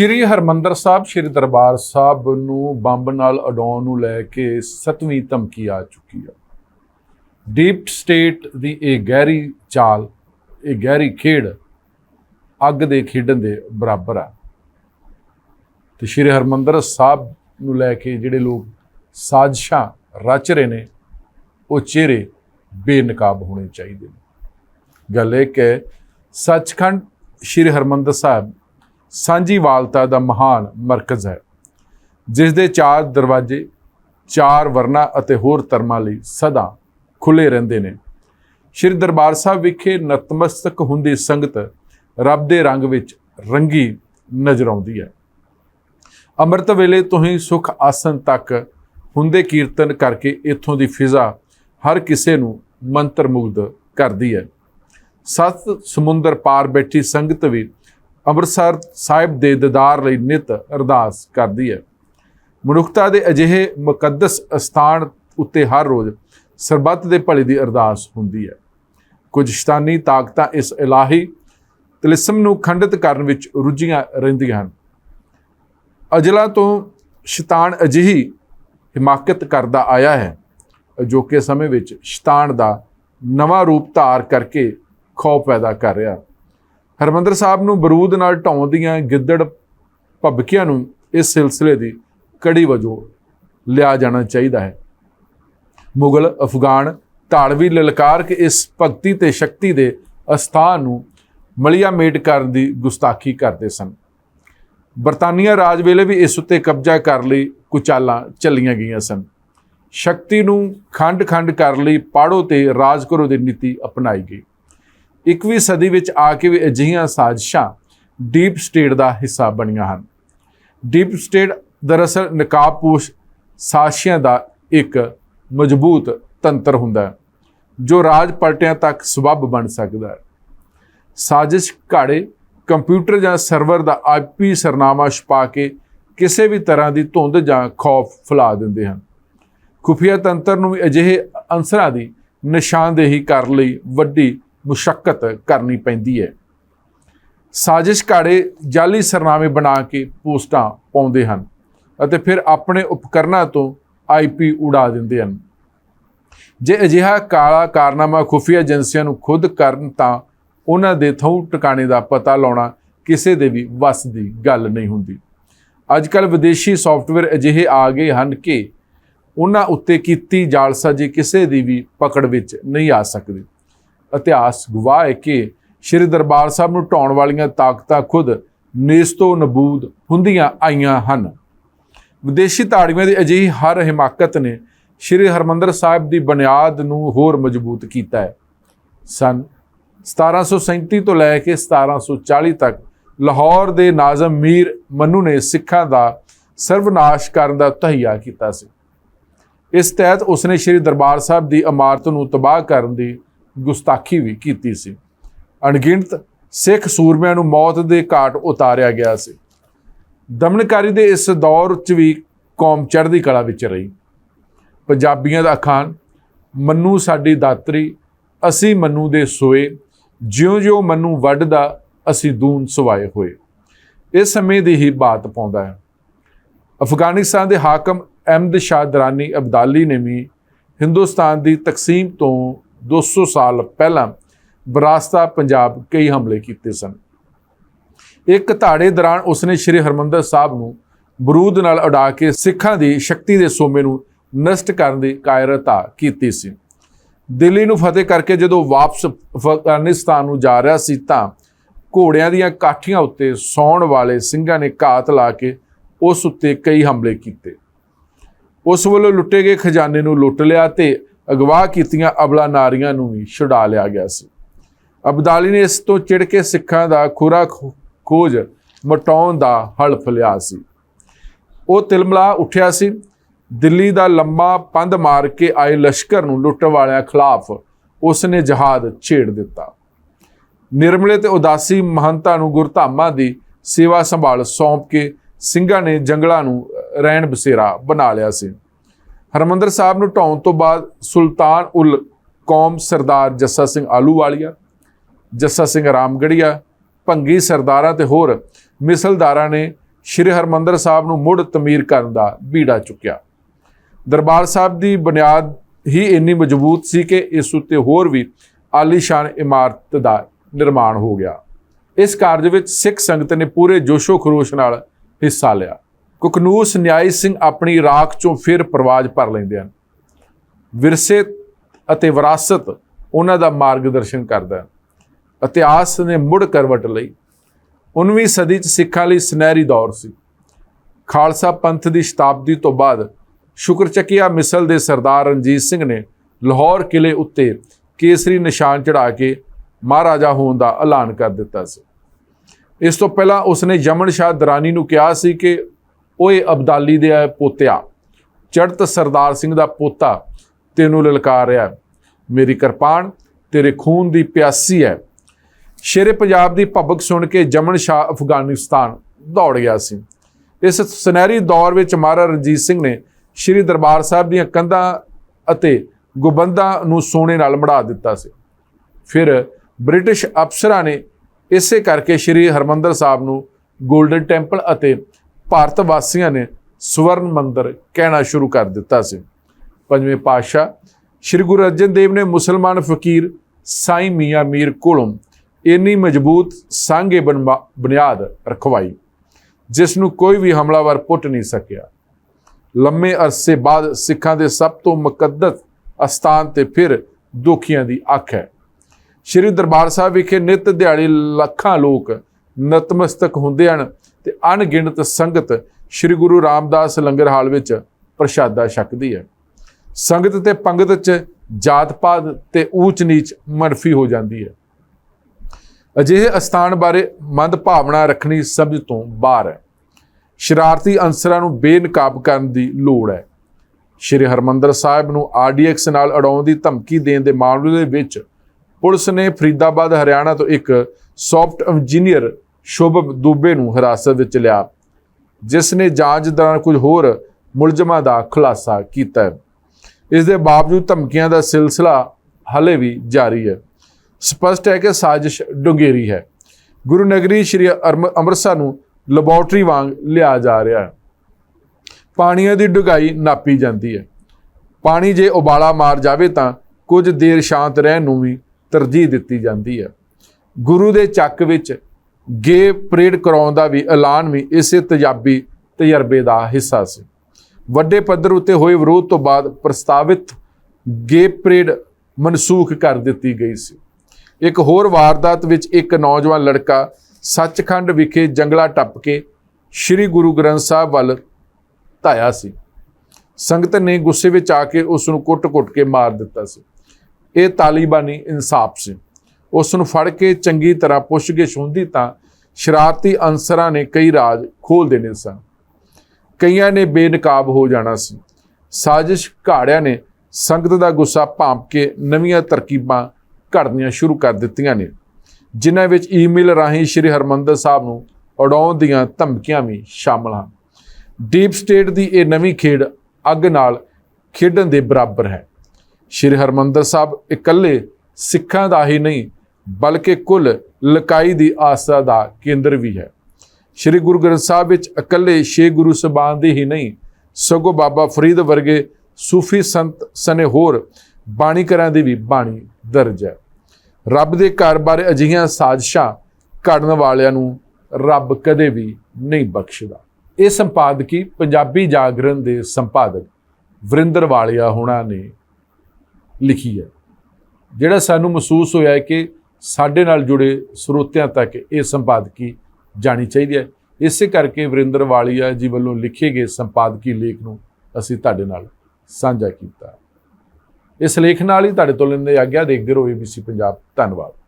ਸ਼੍ਰੀ ਹਰਮੰਦਰ ਸਾਹਿਬ, ਸ਼੍ਰੀ ਦਰਬਾਰ ਸਾਹਿਬ ਨੂੰ ਬੰਬ ਨਾਲ ਉਡਾਉਣ ਨੂੰ ਲੈ ਕੇ ਸਤਵੀਂ ਧਮਕੀ ਆ ਚੁੱਕੀ ਹੈ ਡੀਪ ਸਟੇਟ ਦੀ ਇਹ ਗਹਿਰੀ ਚਾਲ, ਇਹ ਗਹਿਰੀ ਖੇਡ ਅੱਗ ਦੇ ਖੇਡਣ ਦੇ ਬਰਾਬਰ ਆ। ਤੇ ਸ਼੍ਰੀ ਹਰਮੰਦਰ ਸਾਹਿਬ ਨੂੰ ਲੈ ਕੇ ਜਿਹੜੇ ਲੋਕ ਸਾਜ਼ਿਸ਼ਾਂ ਰਚ ਰਹੇ ਨੇ, ਉਹ ਚਿਹਰੇ ਬੇਨਕਾਬ ਹੋਣੇ ਚਾਹੀਦੇ ਨੇ। ਗੱਲ ਇਹ ਕਿ ਸੱਚਖੰਡ ਸ਼੍ਰੀ ਹਰਮੰਦਰ ਸਾਹਿਬ ਸਾਂਝੀਵਾਲਤਾ ਦਾ ਮਹਾਨ ਮਰਕਜ਼ ਹੈ ਜਿਸ ਦੇ ਚਾਰ ਦਰਵਾਜ਼ੇ, ਚਾਰ ਵਰਨਾ ਅਤੇ ਹੋਰ ਧਰਮਾਂ ਲਈ ਸਦਾ ਖੁੱਲੇ ਰਹਿੰਦੇ ਨੇ। ਸ਼੍ਰੀ ਦਰਬਾਰ ਸਾਹਿਬ ਵਿਖੇ ਨਤਮਸਤਕ ਹੁੰਦੀ ਸੰਗਤ ਰੱਬ ਦੇ ਰੰਗ ਵਿੱਚ ਰੰਗੀ ਨਜ਼ਰ ਆਉਂਦੀ ਹੈ। ਅੰਮ੍ਰਿਤ ਵੇਲੇ ਤੋਂ ਹੀ ਸੁਖ ਆਸਨ ਤੱਕ ਹੁੰਦੇ ਕੀਰਤਨ ਕਰਕੇ ਇੱਥੋਂ ਦੀ ਫਿਜ਼ਾ ਹਰ ਕਿਸੇ ਨੂੰ ਮੰਤਰ ਮੁਗਧ ਕਰਦੀ ਹੈ। ਸਤ ਸਮੁੰਦਰ ਪਾਰ ਬੈਠੀ ਸੰਗਤ ਵੀ ਅੰਮ੍ਰਿਤਸਰ ਸਾਹਿਬ ਦੇ ਦੀਦਾਰ ਲਈ ਨਿਤ ਅਰਦਾਸ ਕਰਦੀ ਹੈ। ਮਨੁੱਖਤਾ ਦੇ ਅਜਿਹੇ ਮੁਕੱਦਸ ਸਥਾਨ ਉੱਤੇ ਹਰ ਰੋਜ਼ ਸਰਬੱਤ ਦੇ ਭਲੇ ਦੀ ਅਰਦਾਸ ਹੁੰਦੀ ਹੈ। ਕੁਝ ਸ਼ਤਾਨੀ ਤਾਕਤਾਂ ਇਸ ਇਲਾਹੀ ਤਲਿਸਮ ਨੂੰ ਖੰਡਿਤ ਕਰਨ ਵਿੱਚ ਰੁੱਝੀਆਂ ਰਹਿੰਦੀਆਂ ਹਨ। ਅਜਲਾ ਤੋਂ ਸ਼ੈਤਾਨ ਅਜਿਹੀ ਹਿਮਾਕਤ ਕਰਦਾ ਆਇਆ ਹੈ, ਅਜੋਕੇ ਸਮੇਂ ਵਿੱਚ ਸ਼ੈਤਾਨ ਦਾ ਨਵਾਂ ਰੂਪ ਧਾਰ ਕਰਕੇ ਖੌਫ ਪੈਦਾ ਕਰ ਰਿਹਾ। ਹਰਮੰਦਰ ਸਾਹਿਬ ਨੂੰ ਬਰੂਦ ਨਾਲ ਢਾਉਂਦੀਆਂ ਗਿੱਦੜ ਭਬਕਿਆਂ ਨੂੰ ਇਸ ਸਿਲਸਿਲੇ ਦੀ ਕੜੀ ਵਜੋਂ ਲਿਆ ਜਾਣਾ ਚਾਹੀਦਾ ਹੈ। ਮੁਗਲ, ਅਫਗਾਨ, ਧਾੜਵੀ ਲਲਕਾਰ ਕੇ ਇਸ ਭਗਤੀ ਤੇ ਸ਼ਕਤੀ ਦੇ ਅਸਥਾਨ ਨੂੰ ਮਲਿਆ ਮੇਟ ਕਰਨ ਦੀ ਗੁਸਤਾਖੀ ਕਰਦੇ ਸਨ। ਬਰਤਾਨੀਆ ਰਾਜ ਵੇਲੇ ਵੀ ਇਸ ਉੱਤੇ ਕਬਜ਼ਾ ਕਰ ਲਈ ਕੁਚਾਲਾਂ ਚੱਲੀਆਂ ਗਈਆਂ ਸਨ। ਸ਼ਕਤੀ ਨੂੰ ਖੰਡ-ਖੰਡ ਕਰ ਲਈ ਪਾੜੋ ਤੇ ਰਾਜ ਕਰੋ ਦੀ ਨੀਤੀ ਅਪਣਾਈ ਗਈ। 21ਵੀਂ ਸਦੀ ਵਿੱਚ ਆ ਕੇ ਵੀ ਅਜਿਹੀਆਂ ਸਾਜ਼ਿਸ਼ਾਂ ਡੀਪ ਸਟੇਟ ਦਾ ਹਿੱਸਾ ਬਣੀਆਂ ਹਨ। ਡੀਪ ਸਟੇਟ ਦਰਅਸਲ ਨਕਾਬਪੋਸ਼ ਸਾਜ਼ਿਸ਼ਾਂ ਦਾ ਇੱਕ ਮਜ਼ਬੂਤ ਤੰਤਰ ਹੁੰਦਾ ਹੈ, ਜੋ ਰਾਜ ਪਲਟਿਆਂ ਤੱਕ ਸਬੱਬ ਬਣ ਸਕਦਾ ਹੈ। ਸਾਜ਼ਿਸ਼ ਘਾੜੇ, ਕੰਪਿਊਟਰ ਜਾਂ ਸਰਵਰ ਦਾ ਆਈਪੀ ਸਰਨਾਮਾ ਛਪਾ ਕੇ ਕਿਸੇ ਵੀ ਤਰ੍ਹਾਂ ਦੀ ਧੁੰਦ ਜਾਂ ਖੌਫ ਫੈਲਾ ਦਿੰਦੇ ਹਨ। ਖੁਫੀਆ ਤੰਤਰ ਨੂੰ ਵੀ ਅਜਿਹੇ ਅੰਸਰਾਂ ਦੀ ਨਿਸ਼ਾਨਦੇਹੀ ਕਰਨ ਲਈ ਵੱਡੀ ਮੁਸ਼ਕਲ ਕਰਨੀ ਪੈਂਦੀ ਹੈ। ਸਾਜ਼ਿਸ਼ ਘਾੜੇ ਜਾਲੀ ਸਰਨਾਮੇ ਬਣਾ ਕੇ ਪੋਸਟਾਂ ਪਾਉਂਦੇ ਹਨ ਅਤੇ ਫਿਰ ਆਪਣੇ ਉਪਕਰਨਾਂ ਤੋਂ ਆਈਪੀ ਉਡਾ ਦਿੰਦੇ ਹਨ। ਜੇ ਅਜਿਹਾ ਕਾਲਾ ਕਾਰਨਾਮਾ ਖੁਫੀਆ ਏਜੰਸੀਆਂ ਨੂੰ ਖੁਦ ਕਰਨ ਤਾਂ ਉਹਨਾਂ ਦੇ ਥੂ ਟਿਕਾਣੇ ਦਾ ਪਤਾ ਲਾਉਣਾ ਕਿਸੇ ਦੇ ਵੀ ਵੱਸ ਦੀ ਗੱਲ ਨਹੀਂ ਹੁੰਦੀ। ਅੱਜ ਕੱਲ ਵਿਦੇਸ਼ੀ ਸੌਫਟਵੇਅਰ ਅਜਿਹੇ ਆ ਗਏ ਹਨ ਕਿ ਉਹਨਾਂ ਉੱਤੇ ਕੀਤੀ ਜਾਲਸਾਜ਼ੀ ਕਿਸੇ ਦੀ ਵੀ ਪਕੜ ਵਿੱਚ ਨਹੀਂ ਆ ਸਕਦੀ। ਇਤਿਹਾਸ ਗਵਾਹ ਹੈ ਕਿ ਸ਼੍ਰੀ ਦਰਬਾਰ ਸਾਹਿਬ ਨੂੰ ਢਾਉਣ ਵਾਲੀਆਂ ਤਾਕਤਾਂ ਖੁਦ ਨੇਸਤੋ ਨਬੂਦ ਹੁੰਦੀਆਂ ਆਈਆਂ ਹਨ। ਵਿਦੇਸ਼ੀ ਧਾੜੀਆਂ ਦੀ ਅਜਿਹੀ ਹਰ ਹਿਮਾਕਤ ਨੇ ਸ਼੍ਰੀ ਹਰਮੰਦਰ ਸਾਹਿਬ ਦੀ ਬੁਨਿਆਦ ਨੂੰ ਹੋਰ ਮਜ਼ਬੂਤ ਕੀਤਾ ਹੈ। ਸਨ 1737 ਤੋਂ ਲੈ ਕੇ 1740 ਤੱਕ ਲਾਹੌਰ ਦੇ ਨਾਜ਼ਮ ਮੀਰ ਮੰਨੂ ਨੇ ਸਿੱਖਾਂ ਦਾ ਸਰਵਨਾਸ਼ ਕਰਨ ਦਾ ਤਹਈਆ ਕੀਤਾ ਸੀ। ਇਸ ਤਹਿਤ ਉਸਨੇ ਸ਼੍ਰੀ ਦਰਬਾਰ ਸਾਹਿਬ ਦੀ ਇਮਾਰਤ ਨੂੰ ਤਬਾਹ ਕਰਨ ਦੀ ਗੁਸਤਾਖੀ ਵੀ ਕੀਤੀ ਸੀ। ਅਣਗਿਣਤ ਸਿੱਖ ਸੂਰਮਿਆਂ ਨੂੰ ਮੌਤ ਦੇ ਘਾਟ ਉਤਾਰਿਆ ਗਿਆ ਸੀ। ਦਮਨਕਾਰੀ ਦੇ ਇਸ ਦੌਰ 'ਚ ਵੀ ਕੌਮ ਚੜ੍ਹਦੀ ਕਲਾ ਵਿੱਚ ਰਹੀ। ਪੰਜਾਬੀਆਂ ਦਾ ਅਖਾਣ, ਮੰਨੂ ਸਾਡੀ ਦਾਤਰੀ, ਅਸੀਂ ਮੰਨੂ ਦੇ ਸੋਏ, ਜਿਉਂ-ਜਿਉਂ ਮੰਨੂ ਵੱਢਦਾ, ਅਸੀਂ ਦੂਨ ਸਵਾਏ ਹੋਏ। ਇਸ ਸਮੇਂ ਦੀ ਹੀ ਬਾਤ ਪਾਉਂਦਾ ਹੈ। ਅਫਗਾਨਿਸਤਾਨ ਦੇ ਹਾਕਮ ਅਹਿਮਦ ਸ਼ਾਹ ਦਰਾਨੀ ਅਬਦਾਲੀ ਨੇ ਵੀ ਹਿੰਦੁਸਤਾਨ ਦੀ ਤਕਸੀਮ ਤੋਂ 200 ਸਾਲ ਪਹਿਲਾਂ ਬਰਾਸਤਾ ਪੰਜਾਬ ਕਈ ਹਮਲੇ ਕੀਤੇ ਸਨ। ਇੱਕ ਧਾੜੇ ਦੌਰਾਨ ਉਸਨੇ ਸ੍ਰੀ ਹਰਮੰਦਰ ਸਾਹਿਬ ਨੂੰ ਬਰੂਦ ਨਾਲ ਉਡਾ ਕੇ ਸਿੱਖਾਂ ਦੀ ਸ਼ਕਤੀ ਦੇ ਸੋਮੇ ਨੂੰ ਨਸ਼ਟ ਕਰਨ ਦੀ ਕਾਇਰਤਾ ਕੀਤੀ ਸੀ। ਦਿੱਲੀ ਨੂੰ ਫਤਿਹ ਕਰਕੇ ਜਦੋਂ ਵਾਪਸ ਅਫਗਾਨਿਸਤਾਨ ਨੂੰ ਜਾ ਰਿਹਾ ਸੀ ਤਾਂ ਘੋੜਿਆਂ ਦੀਆਂ ਕਾਠੀਆਂ ਉੱਤੇ ਸੌਣ ਵਾਲੇ ਸਿੰਘਾਂ ਨੇ ਘਾਤ ਲਾ ਕੇ ਉਸ ਉੱਤੇ ਕਈ ਹਮਲੇ ਕੀਤੇ। ਉਸ ਵੱਲੋਂ ਲੁੱਟੇ ਗਏ ਖਜ਼ਾਨੇ ਨੂੰ ਲੁੱਟ ਲਿਆ ਤੇ ਅਗਵਾ ਕੀਤੀਆਂ ਅਬਲਾ ਨਾਰੀਆਂ ਨੂੰ ਵੀ ਛੁਡਾ ਲਿਆ ਗਿਆ ਸੀ। ਅਬਦਾਲੀ ਨੇ ਇਸ ਤੋਂ ਚਿੜ ਕੇ ਸਿੱਖਾਂ ਦਾ ਖੁਰਾ ਖੋਜ ਮਟਾਉਣ ਦਾ ਹਲਫ ਲਿਆ ਸੀ। ਉਹ ਤਿਲਮਲਾ ਉੱਠਿਆ ਸੀ। ਦਿੱਲੀ ਦਾ ਲੰਮਾ ਪੰਧ ਮਾਰ ਕੇ ਆਏ ਲਸ਼ਕਰ ਨੂੰ ਲੁੱਟਣ ਵਾਲਿਆਂ ਖਿਲਾਫ ਉਸ ਨੇ ਜਹਾਦ ਛੇੜ ਦਿੱਤਾ। ਨਿਰਮਲੇ ਤੇ ਉਦਾਸੀ ਮਹੰਤਾਂ ਨੂੰ ਗੁਰਧਾਮਾਂ ਦੀ ਸੇਵਾ ਸੰਭਾਲ ਸੌਂਪ ਕੇ ਸਿੰਘਾਂ ਨੇ ਜੰਗਲਾਂ ਨੂੰ ਰਹਿਣ ਬਸੇਰਾ ਬਣਾ ਲਿਆ ਸੀ। ਹਰਮੰਦਰ ਸਾਹਿਬ ਨੂੰ ਢਾਉਣ ਤੋਂ ਬਾਅਦ ਸੁਲਤਾਨ ਉਲ ਕੌਮ ਸਰਦਾਰ ਜੱਸਾ ਸਿੰਘ ਆਲੂਵਾਲੀਆ ਜੱਸਾ ਸਿੰਘ ਰਾਮਗੜੀਆ, ਭੰਗੀ ਸਰਦਾਰਾਂ ਤੇ ਹੋਰ ਮਿਸਲਦਾਰਾਂ ਨੇ ਸ਼੍ਰੀ ਹਰਮੰਦਰ ਸਾਹਿਬ ਨੂੰ ਮੁੜ ਤਮੀਰ ਕਰਨ ਦਾ ਬੀੜਾ ਚੁੱਕਿਆ। ਦਰਬਾਰ ਸਾਹਿਬ ਦੀ ਬੁਨਿਆਦ ਹੀ ਇੰਨੀ ਮਜ਼ਬੂਤ ਸੀ ਕਿ ਇਸ ਉੱਤੇ ਹੋਰ ਵੀ ਆਲੀਸ਼ਾਨ ਇਮਾਰਤ ਦਾ ਨਿਰਮਾਣ ਹੋ ਗਿਆ। ਇਸ ਕਾਰਜ ਵਿੱਚ ਸਿੱਖ ਸੰਗਤ ਨੇ ਪੂਰੇ ਜੋਸ਼ੋ ਖਰੋਸ਼ ਨਾਲ ਹਿੱਸਾ ਲਿਆ। ਕੁਕਨੂਸ ਨਿਆਈ ਸਿੰਘ ਆਪਣੀ ਰਾਖ ਚੋਂ ਫਿਰ ਪ੍ਰਵਾਜ ਭਰ ਲੈਂਦੇ ਹਨ। ਵਿਰਸੇ ਅਤੇ ਵਿਰਾਸਤ ਉਹਨਾਂ ਦਾ ਮਾਰਗਦਰਸ਼ਨ ਕਰਦਾ ਹੈ। ਇਤਿਹਾਸ ਨੇ ਮੁੜ ਕਰਵਟ ਲਈ 19ਵੀਂ ਸਦੀ 'ਚ ਸਿੱਖਾਂ ਲਈ ਸੁਨਹਿਰੀ ਦੌਰ ਸੀ। ਖਾਲਸਾ ਪੰਥ ਦੀ ਸ਼ਤਾਬਦੀ ਤੋਂ ਬਾਅਦ ਸ਼ੁਕਰਚਕੀਆ ਮਿਸਲ ਦੇ ਸਰਦਾਰ ਰਣਜੀਤ ਸਿੰਘ ਨੇ ਲਾਹੌਰ ਕਿਲੇ ਉੱਤੇ ਕੇਸਰੀ ਨਿਸ਼ਾਨ ਚੜਾ ਕੇ ਮਹਾਰਾਜਾ ਹੋਣ ਦਾ ਐਲਾਨ ਕਰ ਦਿੱਤਾ ਸੀ। ਇਸ ਤੋਂ ਪਹਿਲਾਂ ਉਸਨੇ ਯਮਨ ਸ਼ਾਹ ਦਰਾਨੀ ਨੂੰ ਕਿਹਾ ਸੀ ਕਿ ਉਹ ਇਹ ਅਬਦਾਲੀ ਦੇ ਪੋਤਿਆ ਚੜਤ ਸਰਦਾਰ ਸਿੰਘ ਦਾ ਪੋਤਾ ਤੈਨੂੰ ਲਲਕਾਰ ਰਿਹਾ। ਹੈ। ਮੇਰੀ ਕਿਰਪਾਨ ਤੇਰੇ ਖੂਨ ਦੀ ਪਿਆਸੀ ਹੈ ਸ਼ੇਰੇ ਪੰਜਾਬ ਦੀ ਭਬਕ ਸੁਣ ਕੇ ਜਮਨ ਸ਼ਾਹ ਅਫਗਾਨਿਸਤਾਨ ਦੌੜ ਗਿਆ ਸੀ। ਇਸ ਸੁਨਹਿਰੀ ਦੌਰ ਵਿੱਚ ਮਹਾਰਾਜਾ ਰਣਜੀਤ ਸਿੰਘ ਨੇ ਸ਼੍ਰੀ ਦਰਬਾਰ ਸਾਹਿਬ ਦੀਆਂ ਕੰਧਾਂ ਅਤੇ ਗੁਬੰਦਾਂ ਨੂੰ ਸੋਨੇ ਨਾਲ ਮੜਾ ਦਿੱਤਾ ਸੀ। ਫਿਰ ਬ੍ਰਿਟਿਸ਼ ਅਫਸਰਾਂ ਨੇ ਇਸੇ ਕਰਕੇ ਸ਼੍ਰੀ ਹਰਮੰਦਰ ਸਾਹਿਬ ਨੂੰ 골ਡਨ ਟੈਂਪਲ ਅਤੇ ਭਾਰਤ ਵਾਸੀਆਂ ਨੇ ਸਵਰਨ ਮੰਦਰ ਕਹਿਣਾ ਸ਼ੁਰੂ ਕਰ ਦਿੱਤਾ ਸੀ। ਪੰਜਵੇਂ ਪਾਤਸ਼ਾਹ ਸ਼੍ਰੀ ਗੁਰੂ ਅਰਜਨ ਦੇਵ ਨੇ ਮੁਸਲਮਾਨ ਫਕੀਰ ਸਾਈਂ ਮੀਆਂ ਮੀਰ ਕੋਲੋਂ ਇੰਨੀ ਮਜ਼ਬੂਤ ਸਾਂਘੇ ਬਣਵਾ- ਬੁਨਿਆਦ ਰਖਵਾਈ, ਜਿਸ ਨੂੰ ਕੋਈ ਵੀ ਹਮਲਾਵਰ ਪੁੱਟ ਨਹੀਂ ਸਕਿਆ। ਲੰਮੇ ਅਰਸੇ ਬਾਅਦ ਸਿੱਖਾਂ ਦੇ ਸਭ ਤੋਂ ਮੁਕੱਦਸ ਅਸਥਾਨ ਤੇ ਫਿਰ ਦੁਖੀਆਂ ਦੀ ਅੱਖ ਹੈ। ਸ਼੍ਰੀ ਦਰਬਾਰ ਸਾਹਿਬ ਵਿਖੇ ਨਿਤ ਦਿਹਾੜੀ ਲੱਖਾਂ ਲੋਕ ਨਤਮਸਤਕ ਹੁੰਦੇ ਹਨ। ਤੇ ਅਣਗਿਣਤ ਸੰਗਤ ਸ਼੍ਰੀ ਗੁਰੂ ਰਾਮਦਾਸ ਲੰਗਰ ਹਾਲ ਵਿੱਚ ਪ੍ਰਸ਼ਾਦਾ ਛਕਦੀ ਹੈ। ਸੰਗਤ ਤੇ ਪੰਗਤ ਚ ਜਾਤ ਪਾਤ ਤੇ ਊਚ ਨੀਚ ਮਨਫੀ ਹੋ ਜਾਂਦੀ ਹੈ। ਅਜਿਹੇ ਅਸਥਾਨ ਬਾਰੇ ਮੰਦ ਭਾਵਨਾ ਰੱਖਣੀ ਸਮਝ ਤੋਂ ਬਾਹਰ ਹੈ। ਸ਼ਰਾਰਤੀ ਅੰਸਰਾਂ ਨੂੰ ਬੇਨਕਾਬ ਕਰਨ ਦੀ ਲੋੜ ਹੈ। ਸ਼੍ਰੀ ਹਰਮੰਦਰ ਸਾਹਿਬ ਨੂੰ ਆਰਡੀਐਕਸ ਨਾਲ ਅੜਾਉਣ ਦੀ ਧਮਕੀ ਦੇਣ ਦੇ ਮਾਮਲੇ ਦੇ ਵਿੱਚ ਪੁਲਿਸ ਨੇ ਫਰੀਦਾਬਾਦ, ਹਰਿਆਣਾ ਤੋਂ ਇੱਕ ਸੌਫਟ ਇੰਜੀਨੀਅਰ ਸ਼ੁਭ ਦੂਬੇ ਨੂੰ ਹਿਰਾਸਤ ਵਿੱਚ ਲਿਆ ਜਿਸ ਨੇ ਜਾਂਚ ਦੌਰਾਨ ਕੁਝ ਹੋਰ ਮੁਲਜ਼ਮਾਂ ਦਾ ਖੁਲਾਸਾ ਕੀਤਾ ਹੈ। ਇਸ ਦੇ ਬਾਵਜੂਦ ਧਮਕੀਆਂ ਦਾ ਸਿਲਸਿਲਾ ਹਲੇ ਵੀ ਜਾਰੀ ਹੈ। ਸਪਸ਼ਟ ਹੈ ਕਿ ਸਾਜ਼ਿਸ਼ ਡੁੰਗੇਰੀ ਹੈ। ਗੁਰੂ ਨਗਰੀ ਸ਼੍ਰੀ ਅਰਮ- ਅੰਮ੍ਰਿਤਸਰ ਨੂੰ ਲੈਬੋਰਟਰੀ ਵਾਂਗ ਲਿਆ ਜਾ ਰਿਹਾ ਹੈ। ਪਾਣੀਆਂ ਦੀ ਡੁਗਾਈ ਨਾਪੀ ਜਾਂਦੀ ਹੈ। ਪਾਣੀ ਜੇ ਉਬਾਲਾ ਮਾਰ ਜਾਵੇ ਤਾਂ ਕੁਝ ਦੇਰ ਸ਼ਾਂਤ ਰਹਿਣ ਨੂੰ ਵੀ ਤਰਜੀਹ ਦਿੱਤੀ ਜਾਂਦੀ ਹੈ। ਗੁਰੂ ਦੇ ਚੱਕ ਵਿੱਚ ਗੇ ਪਰੇਡ ਕਰਾਉਣ ਦਾ ਵੀ, ਐਲਾਨ ਵੀ ਇਸੇ ਤਜਾਬੀ ਤਜਰਬੇ ਦਾ ਹਿੱਸਾ ਸੀ। ਵੱਡੇ ਪੱਧਰ ਉੱਤੇ ਹੋਏ ਵਿਰੋਧ ਤੋਂ ਬਾਅਦ ਪ੍ਰਸਤਾਵਿਤ ਗੇ ਪਰੇਡ ਮਨਸੂਖ ਕਰ ਦਿੱਤੀ ਗਈ ਸੀ। ਇੱਕ ਹੋਰ ਵਾਰਦਾਤ ਵਿੱਚ ਇੱਕ ਨੌਜਵਾਨ ਲੜਕਾ ਸੱਚਖੰਡ ਵਿਖੇ ਜੰਗਲਾ ਟੱਪ ਕੇ ਸ੍ਰੀ ਗੁਰੂ ਗ੍ਰੰਥ ਸਾਹਿਬ ਵੱਲ ਧਾਇਆ ਸੀ। ਸੰਗਤ ਨੇ ਗੁੱਸੇ ਵਿੱਚ ਆ ਕੇ ਉਸ ਨੂੰ ਕੁੱਟ-ਕੁੱਟ ਕੇ ਮਾਰ ਦਿੱਤਾ ਸੀ। ਇਹ ਤਾਲੀਬਾਨੀ ਇਨਸਾਫ ਸੀ। ਉਸ ਨੂੰ ਫੜ ਕੇ ਚੰਗੀ ਤਰ੍ਹਾਂ ਪੁੱਛਗਿੱਛ ਹੁੰਦੀ ਤਾਂ ਸ਼ਰਾਰਤੀ ਅਨਸਰਾਂ ਨੇ ਕਈ ਰਾਜ ਖੋਲ ਦੇਣੇ ਸਨ। ਕਈਆਂ ਨੇ ਬੇਨਕਾਬ ਹੋ ਜਾਣਾ ਸੀ। ਸਾਜ਼ਿਸ਼ ਘਾੜਿਆਂ ਨੇ ਸੰਗਤ ਦਾ ਗੁੱਸਾ ਭਾਂਪ ਕੇ ਨਵੀਆਂ ਤਰਕੀਬਾਂ ਘੜਨੀਆਂ ਸ਼ੁਰੂ ਕਰ ਦਿੱਤੀਆਂ ਨੇ, ਜਿਨ੍ਹਾਂ ਵਿੱਚ ਈਮੇਲ ਰਾਹੀਂ ਸ਼੍ਰੀ ਹਰਮੰਦਰ ਸਾਹਿਬ ਨੂੰ ਉਡਾਉਣ ਦੀਆਂ ਧਮਕੀਆਂ ਵੀ ਸ਼ਾਮਲ ਹਨ। ਡੀਪ ਸਟੇਟ ਦੀ ਇਹ ਨਵੀਂ ਖੇਡ ਅੱਗ ਨਾਲ ਖੇਡਣ ਦੇ ਬਰਾਬਰ ਹੈ। ਸ਼੍ਰੀ ਹਰਮੰਦਰ ਸਾਹਿਬ ਇਕੱਲੇ ਸਿੱਖਾਂ ਦਾ ਹੀ ਨਹੀਂ ਬਲਕਿ ਕੁੱਲ ਲਕਾਈ ਦੀ ਆਸਥਾ ਦਾ ਕੇਂਦਰ ਵੀ ਹੈ। ਸ਼੍ਰੀ ਗੁਰੂ ਗ੍ਰੰਥ ਸਾਹਿਬ ਵਿੱਚ ਇਕੱਲੇ ਛੇ ਗੁਰੂ ਸਬਾਨ ਦੇ ਹੀ ਨਹੀਂ, ਸਗੋਂ ਬਾਬਾ ਫਰੀਦ ਵਰਗੇ ਸੂਫੀ ਸੰਤ ਸਨੇ ਹੋਰ ਬਾਣੀਕਰਾਂ ਦੀ ਵੀ ਬਾਣੀ ਦਰਜ ਹੈ। ਰੱਬ ਦੇ ਘਰ ਬਾਰੇ ਅਜਿਹੀਆਂ ਸਾਜ਼ਿਸ਼ਾਂ ਘੜਨ ਵਾਲਿਆਂ ਨੂੰ ਰੱਬ ਕਦੇ ਵੀ ਨਹੀਂ ਬਖਸ਼ਦਾ। ਇਹ ਸੰਪਾਦਕੀ ਪੰਜਾਬੀ ਜਾਗਰਣ ਦੇ ਸੰਪਾਦਕ ਵਰਿੰਦਰ ਵਾਲੀਆ ਹੋਣਾ ਨੇ ਲਿਖੀ ਹੈ। ਜਿਹੜਾ ਸਾਨੂੰ ਮਹਿਸੂਸ ਹੋਇਆ ਹੈ ਕਿ ਸਾਡੇ ਨਾਲ ਜੁੜੇ ਸਰੋਤਿਆਂ ਤੱਕ ਇਹ ਸੰਪਾਦਕੀ ਜਾਣੀ ਚਾਹੀਦੀ ਹੈ। ਇਸੇ ਕਰਕੇ ਵਰਿੰਦਰ ਵਾਲੀਆ ਜੀ ਵੱਲੋਂ ਲਿਖੇ ਗਏ ਸੰਪਾਦਕੀ ਲੇਖ ਨੂੰ ਅਸੀਂ ਤੁਹਾਡੇ ਨਾਲ ਸਾਂਝਾ ਕੀਤਾ। ਇਸ ਲੇਖ ਨਾਲ ਹੀ ਤੁਹਾਡੇ ਤੋਂ ਲੈਂਦੇ ਆਗਿਆ ਦੇਖਦੇ ਰਹੋ ABC ਪੰਜਾਬ ਧੰਨਵਾਦ।